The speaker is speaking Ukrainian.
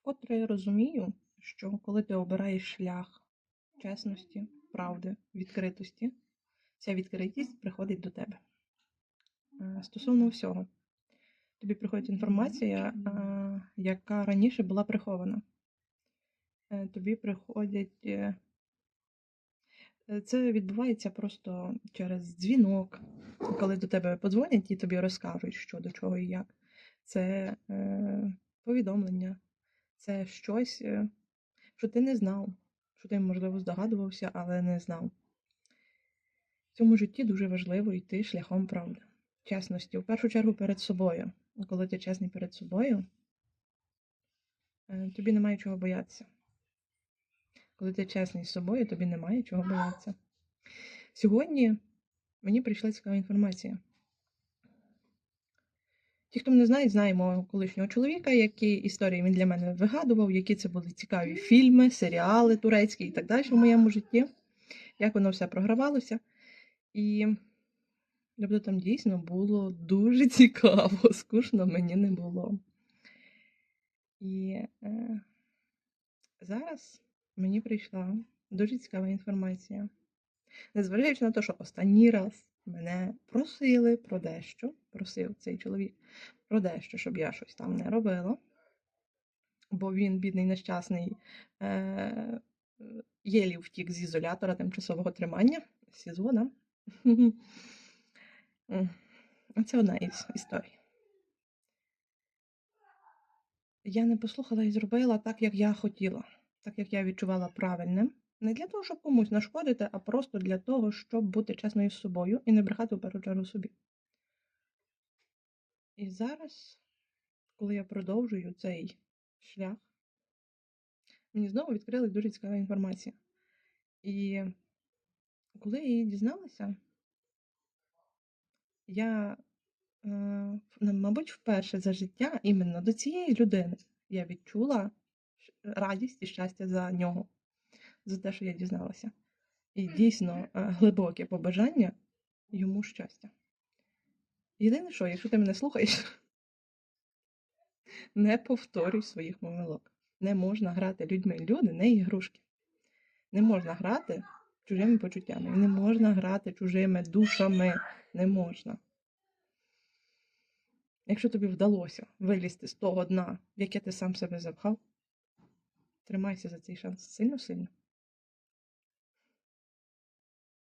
Вкотре я розумію, що коли ти обираєш шлях чесності, правди, відкритості, ця відкритість приходить до тебе. Е, Стосовно всього, тобі приходить інформація, яка раніше була прихована. Е, Тобі приходять. е, Це відбувається просто через дзвінок, коли до тебе подзвонять і тобі розкажуть, що до чого і як. Це е, повідомлення, це щось, е, що ти не знав, що ти, можливо, здогадувався, але не знав. В цьому житті дуже важливо йти шляхом правди, чесності, в першу чергу перед собою. Коли ти чесний перед собою, е, тобі немає чого боятися. Коли ти чесний з собою, тобі немає чого боятися. Сьогодні мені прийшла цікава інформація. Ті, хто мене знає, знає мого колишнього чоловіка, які історії він для мене вигадував, які це були цікаві фільми, серіали турецькі і так далі в моєму житті, як воно все програвалося. І тобто там дійсно було дуже цікаво, скучно мені не було. І е, зараз мені прийшла дуже цікава інформація. Незважаючи на те, що останній раз мене просили про дещо, просив цей чоловік про дещо, щоб я щось там не робила, бо він, бідний нещасний, е- єлі втік з ізолятора тимчасового тримання, СІЗО, да? Це одна із історій. Я не послухала і зробила так, як я хотіла, так як я відчувала правильним. Не для того, щоб комусь нашкодити, а просто для того, щоб бути чесною з собою і не брехати в першу чергу собі. І зараз, коли я продовжую цей шлях, мені знову відкрили дуже цікава інформація. І коли я її дізналася, я, е, мабуть, вперше за життя іменно до цієї людини я відчула радість і щастя за нього, за те, що я дізналася. І дійсно е, глибоке побажання йому щастя. Єдине, що, якщо ти мене слухаєш, не повторюй своїх помилок. Не можна грати людьми. Люди не ігрушки. Не можна грати чужими почуттями. Не можна грати чужими душами. Не можна. Якщо тобі вдалося вилізти з того дна, в яке ти сам себе запхав, тримайся за цей шанс сильно-сильно.